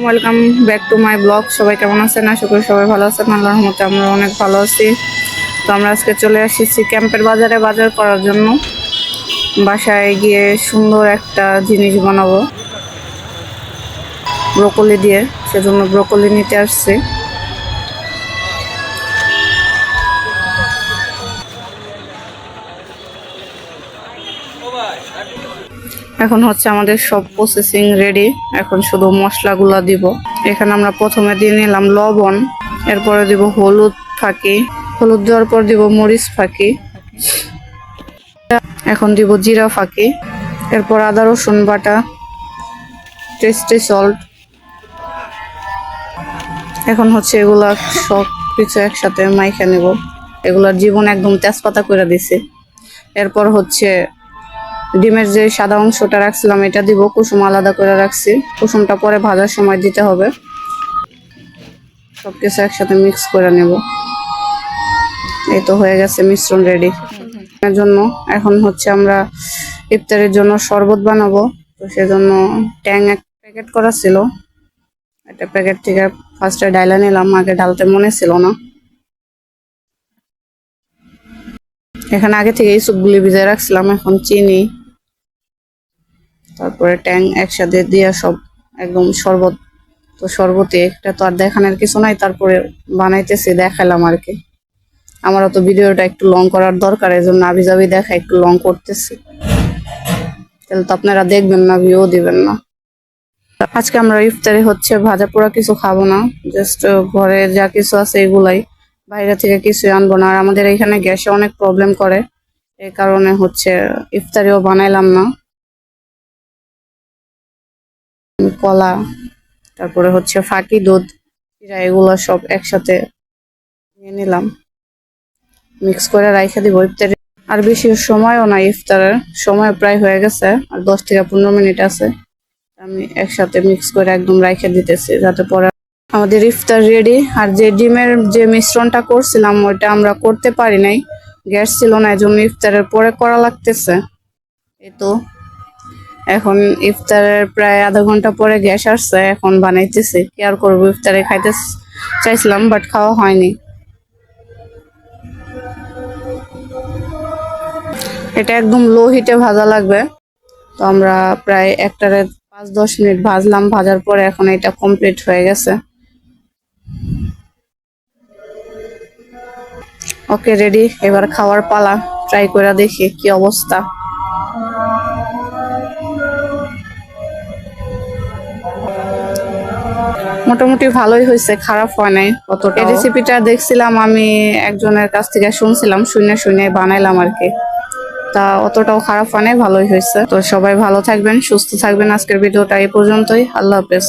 Welcome back to my blog সবাই কেমন আছেন? আশা করি সবাই ভালো আছেন। আল্লাহর রহমতে আমরা অনেক ভালো আছি। তো আমরা আজকে চলে এসেছি ক্যাম্পের বাজারে বাজার করার জন্য। বাসায় গিয়ে সুন্দর একটা জিনিস বানাবো। ব্রোকলি দিয়ে। সেজন্য ব্রোকলি নিতে আসছি। এখন হচ্ছে আমাদের সব প্রসেসিং রেডি এখন শুধু মশলাগুলো দিব। এখানে আমরা প্রথমে দিয়ে নিলাম লবণ, এরপরে দিব হলুদ ফাঁকি। হলুদ দেওয়ার পর দিব মরিচ ফাঁকি। এখন দিব জিরা ফাঁকি। এরপর আদা, রসুন বাটা টেস্টি সল্ট এখন হচ্ছে এগুলা সব কিছু একসাথে মাইখা নেব। এগুলার জীবন একদম তেজপাতা করে দিছে। এরপর হচ্ছে ডিমের যে সাদা অংশটা রাখছিলাম, এটা দিব, কুসুম আলাদা করে রাখছি। কুসুমটা পরে ভাজার সময় দিতে হবে। সব কিছু একসাথে মিক্স করে নেব। এই তো হয়ে গেছে মিশ্রণ রেডি এর জন্য এখন হচ্ছে আমরা ইফতারের জন্য শরবত বানাবো। তো সেজন্য ট্যাং এক প্যাকেট করা ছিল। একটা প্যাকেট থেকে ফার্স্টে ডাইলা নিলাম, আগে ডালতে মনে ছিল না। এখানে আগে থেকে এই সুপগুলি ভিজে রাখছিলাম, এখন চিনি তারপরে ট্যাং একসাথে দিয়ে সব একদম শরবত, তো শরবতে একটা তো আর দেখানোর কিছু নাই, তারপরে বানাইতেছি, দেখালাম আর কি। আমারও তো ভিডিওটা একটু লং করার দরকার এই জন্য আবি যাবি দেখা একটু লং করতেছি। তাহলে তো আপনারা দেখবেন না ভিউ দিবেন না। আজকে আমরা ইফতারে হচ্ছে ভাজা পোড়া কিছু খাব না জাস্ট ঘরে যা কিছু আছে এগুলাই, বাইরে থেকে কিছু আনব না। আর আমাদের এখানে গ্যাসে অনেক প্রবলেম করে এই কারণে হচ্ছে ইফতারিও বানাইলাম না। কলা, তারপরে হচ্ছে ফাঁকি দুধ এগুলো সব একসাথে নিয়ে নিলাম। মিক্স করে রাইখে দিব ইফতারে। আর বেশি সময়ও না ইফতারের, সময় প্রায় হয়ে গেছে, আর দশ থেকে পনেরো মিনিট আছে। আমি একসাথে মিক্স করে একদম রাইখে দিতেছি, যাতে পরে আমাদের ইফতার রেডি আর যে ডিমের যে মিশ্রণটা করছিলাম, ওইটা আমরা করতে পারি নাই। গ্যাস ছিল না এই জন্য ইফতারের পরে করা লাগতেছে। এই তো। এখন ইফতারের প্রায় আধা ঘণ্টা পরে গ্যাস আসছে, এখন বানাইতেছি। কি আর করব, ইফতারে খাইতে চাইছিলাম বাট খাওয়া হয়নি। এটা একদম লো হিটে ভাজা লাগবে। তো আমরা প্রায় একটারে পাঁচ, দশ মিনিট ভাজলাম, ভাজার পরে এখন এটা কমপ্লিট হয়ে গেছে। ওকে রেডি এবার খাওয়ার পালা। ট্রাই করে দেখি কি অবস্থা। মোটামুটি ভালোই হয়েছে, খারাপ হয় নাই এই রেসিপিটা দেখছিলাম, আমি একজনের কাছ থেকে শুনছিলাম, শুনে শুনে বানাইলাম আর কি। তা অতটাও খারাপ হয় নাই, ভালোই হয়েছে। তো সবাই ভালো থাকবেন, সুস্থ থাকবেন। আজকের ভিডিওটা এই পর্যন্তই। আল্লাহ হাফেজ।